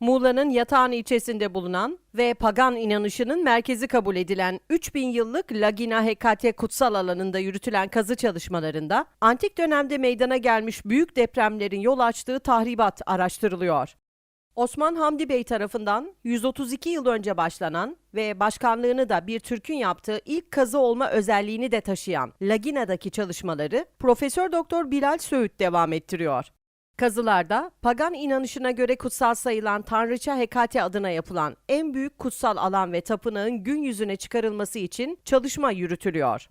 Muğla'nın Yatağan ilçesinde bulunan ve pagan inanışının merkezi kabul edilen 3000 yıllık Lagina Hekate kutsal alanında yürütülen kazı çalışmalarında antik dönemde meydana gelmiş büyük depremlerin yol açtığı tahribat araştırılıyor. Osman Hamdi Bey tarafından 132 yıl önce başlanan ve başkanlığını da bir Türk'ün yaptığı ilk kazı olma özelliğini de taşıyan Lagina'daki çalışmaları Profesör Doktor Bilal Söğüt devam ettiriyor. Kazılarda pagan inanışına göre kutsal sayılan Tanrıça Hekate adına yapılan en büyük kutsal alan ve tapınağın gün yüzüne çıkarılması için çalışma yürütülüyor.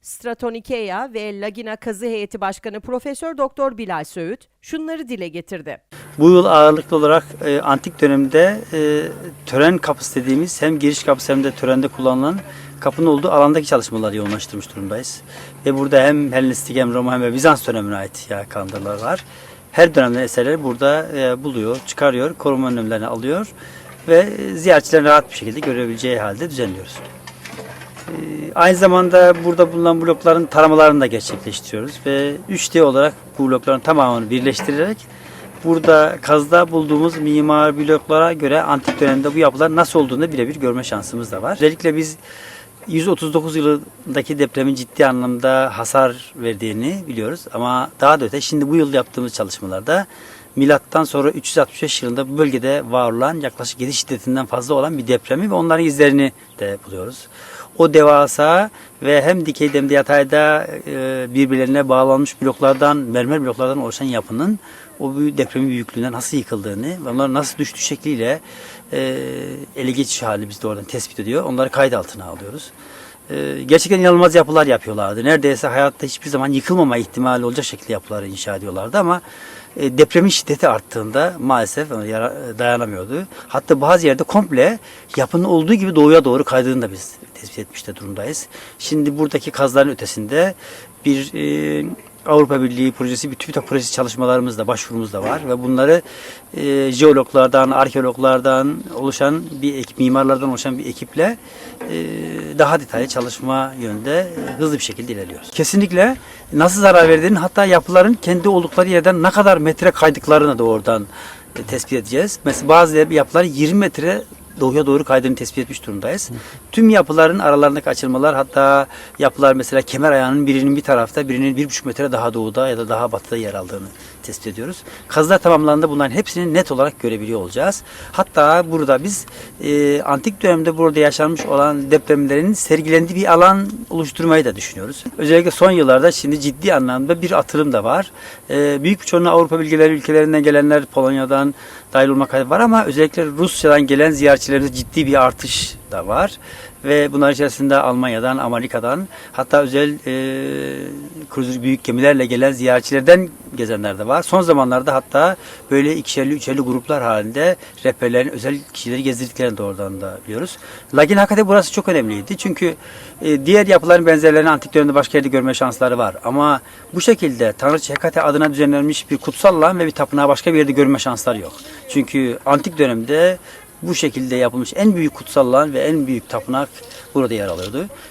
Stratonikeya ve Lagina Kazı Heyeti Başkanı Profesör Doktor Bilal Söğüt şunları dile getirdi. Bu yıl ağırlıklı olarak e, antik dönemde e, tören kapısı dediğimiz hem giriş kapısı hem de törende kullanılan kapının olduğu alandaki çalışmaları yoğunlaştırmış durumdayız. Ve burada hem Helenistik hem Roma hem de Bizans dönemine ait yağ kandırlar var. Her dönemden eserleri burada e, buluyor, çıkarıyor, koruma önlemlerini alıyor ve ziyaretçilerin rahat bir şekilde görebileceği halde düzenliyoruz. E, Aynı zamanda burada bulunan blokların taramalarını da gerçekleştiriyoruz ve 3D olarak bu blokların tamamını birleştirerek burada kazda bulduğumuz mimar bloklara göre antik dönemde bu yapılar nasıl olduğunu birebir görme şansımız da var. Özellikle biz 139 yılındaki depremin ciddi anlamda hasar verdiğini biliyoruz. Ama daha da öte şimdi bu yıl yaptığımız çalışmalarda milattan sonra 365 yılında bu bölgede var olan yaklaşık 7 şiddetinden fazla olan bir depremi ve onların izlerini de buluyoruz. O devasa ve hem dikeyde hem de yatayda e, birbirlerine bağlanmış bloklardan, mermer bloklardan oluşan yapının o büyük depremin büyüklüğünden nasıl yıkıldığını ve onların nasıl düştüğü şekliyle e, ele geçiş hali biz de oradan tespit ediyor. Onları kayıt altına alıyoruz. E, gerçekten inanılmaz yapılar yapıyorlardı. Neredeyse hayatta hiçbir zaman yıkılmama ihtimali olacak şekilde yapıları inşa ediyorlardı ama e, depremin şiddeti arttığında maalesef ona yara- dayanamıyordu. Hatta bazı yerde komple yapının olduğu gibi doğuya doğru kaydığını da biz tespit etmiş de durumdayız. Şimdi buradaki kazların ötesinde bir e, Avrupa Birliği projesi, bir TÜBİTAK projesi çalışmalarımız da, başvurumuz da var ve bunları e, jeologlardan, arkeologlardan oluşan bir ekip, mimarlardan oluşan bir ekiple e, daha detaylı çalışma yönünde e, hızlı bir şekilde ilerliyoruz. Kesinlikle nasıl zarar verdiğini hatta yapıların kendi oldukları yerden ne kadar metre kaydıklarını da oradan e, tespit edeceğiz. Mesela bazı yapılar 20 metre doğuya doğru kaydığını tespit etmiş durumdayız. Tüm yapıların aralarındaki açılmalar hatta yapılar mesela kemer ayağının birinin bir tarafta birinin bir buçuk metre daha doğuda ya da daha batıda yer aldığını tespit ediyoruz. Kazılar tamamlandığında bunların hepsini net olarak görebiliyor olacağız. Hatta burada biz e, antik dönemde burada yaşanmış olan depremlerin sergilendiği bir alan oluşturmayı da düşünüyoruz. Özellikle son yıllarda şimdi ciddi anlamda bir atılım da var. E, büyük bir çoğunluğu Avrupa bilgileri ülkelerinden gelenler Polonya'dan dahil olmak var ama özellikle Rusya'dan gelen ziyaretçilerimizde ciddi bir artış da var. Ve bunlar içerisinde Almanya'dan, Amerika'dan hatta özel e, kruzör büyük gemilerle gelen ziyaretçilerden gezenler de var. Son zamanlarda hatta böyle ikişerli, üçerli gruplar halinde rehberlerin özel kişileri gezdirdiklerini de oradan da biliyoruz. Lakin hakikaten burası çok önemliydi. Çünkü e, diğer yapıların benzerlerini antik dönemde başka yerde görme şansları var. Ama bu şekilde Tanrıça Hekate adına düzenlenmiş bir kutsal alan ve bir tapınağı başka bir yerde görme şansları yok. Çünkü antik dönemde bu şekilde yapılmış en büyük kutsal alan ve en büyük tapınak burada yer alıyordu.